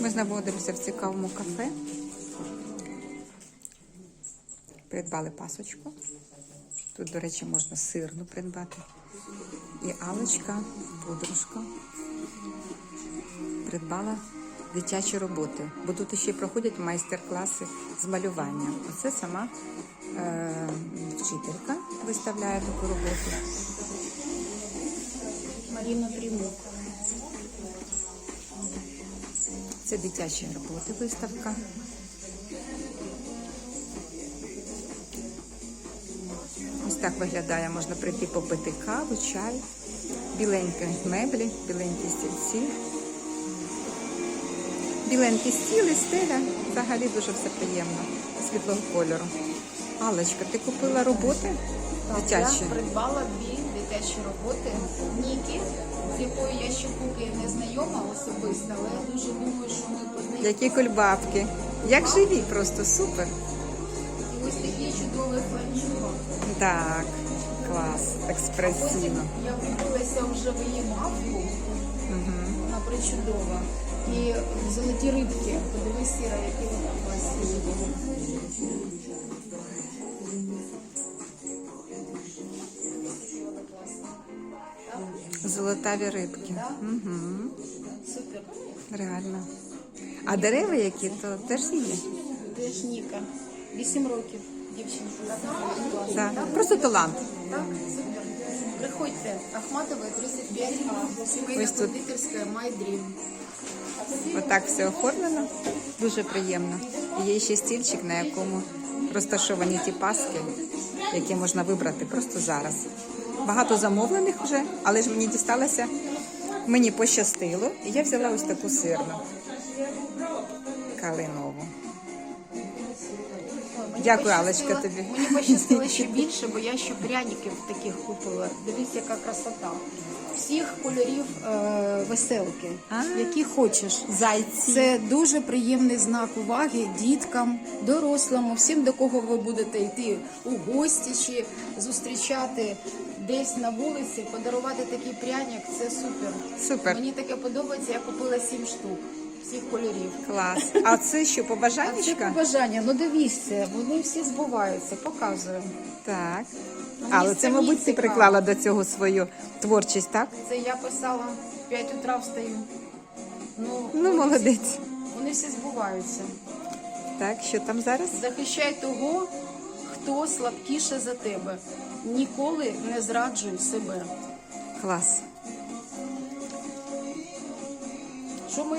Ми знаходимося в цікавому кафе. Придбали пасочку. Тут, до речі, можна сирну придбати. І Алочка, подружка, придбала дитячі роботи, бо тут ще проходять майстер-класи з малювання. Оце сама е, вчителька виставляє таку роботу. Марина Примук. Це дитячі роботи виставка. Ось так виглядає, можна прийти попити каву, чай, біленькі меблі, біленькі стільці. Біленькі стіли, стеля. Взагалі дуже все приємно, світлого кольору. Аллочка, ти купила роботи дитячі? Я придбала дві дитячі роботи поки не знайома особисто, але я дуже думаю, що ми познайомимося. Які кульбабки. Як живі, просто супер. І ось такі чудові фланчуга. Так, клас, Потім експресивно. я влюбилася вже в її мавку, вона причудова. І золоті рибки. Подивись, Сіра, які вона класні. Золотаві рибки. Угу. Супер. Реально. А дерева які, то теж є. Теж Ніка. Вісім років дівчинка. Просто талант. Так, супер. Приходьте. Ахматова 35А. Сімейна Ось тут. кондитерська My Dream. Отак все оформлено. Дуже приємно. І Є ще стільчик, на якому розташовані ті паски, які можна вибрати просто зараз. Багато замовлених вже, але ж мені дісталося, мені пощастило, і я взяла ось таку сирну калинову. Дякую, Алечка, тобі. Мені пощастило ще більше, бо я ще пряників таких купила. Дивись, яка красота. Всіх кольорів е, веселки, які хочеш. Зайці. Це дуже приємний знак уваги діткам, дорослому, всім, до кого ви будете йти у гості чи зустрічати десь на вулиці, подарувати такий пряник це супер. Супер. Мені таке подобається, я купила сім штук всіх кольорів. Клас. А це що, А це побажання, ну дивіться, вони всі збуваються, показую. Так. Але це, самі мабуть, ти цікаво. приклала до цього свою творчість, так? Це я писала в 5 утра встаю. Ну, Ну, вони молодець. Всі, вони всі збуваються. Так, що там зараз? Захищай того, хто слабкіше за тебе. Ніколи не зраджуй себе. Клас. Що ми